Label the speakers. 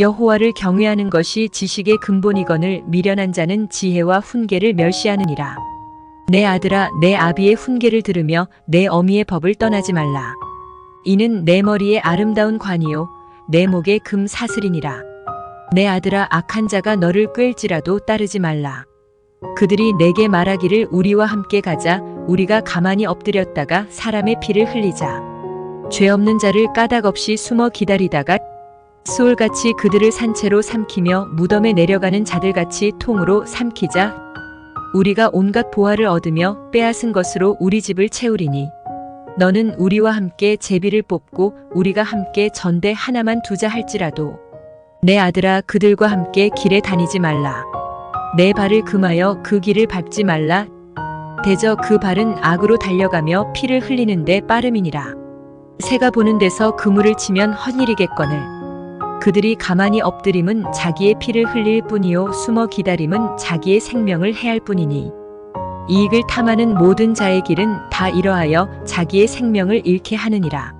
Speaker 1: 여호와를 경외하는 것이 지식의 근본이건을 미련한 자는 지혜와 훈계를 멸시하느니라. 내 아들아 내 아비의 훈계를 들으며 내 어미의 법을 떠나지 말라. 이는 내 머리에 아름다운 관이요 내 목에 금 사슬이니라. 내 아들아 악한 자가 너를 꿰지라도 따르지 말라. 그들이 내게 말하기를 우리와 함께 가자 우리가 가만히 엎드렸다가 사람의 피를 흘리자. 죄 없는 자를 까닭 없이 숨어 기다리다가 수올같이 그들을 산채로 삼키며 무덤에 내려가는 자들같이 통으로 삼키자 우리가 온갖 보화를 얻으며 빼앗은 것으로 우리 집을 채우리니 너는 우리와 함께 제비를 뽑고 우리가 함께 전대 하나만 두자 할지라도 내 아들아 그들과 함께 길에 다니지 말라 내 발을 금하여 그 길을 밟지 말라 대저 그 발은 악으로 달려가며 피를 흘리는데 빠름이니라 새가 보는 데서 그물을 치면 헛일이겠거늘 그들이 가만히 엎드림은 자기의 피를 흘릴 뿐이요 숨어 기다림은 자기의 생명을 해할 뿐이니 이익을 탐하는 모든 자의 길은 다 이러하여 자기의 생명을 잃게 하느니라.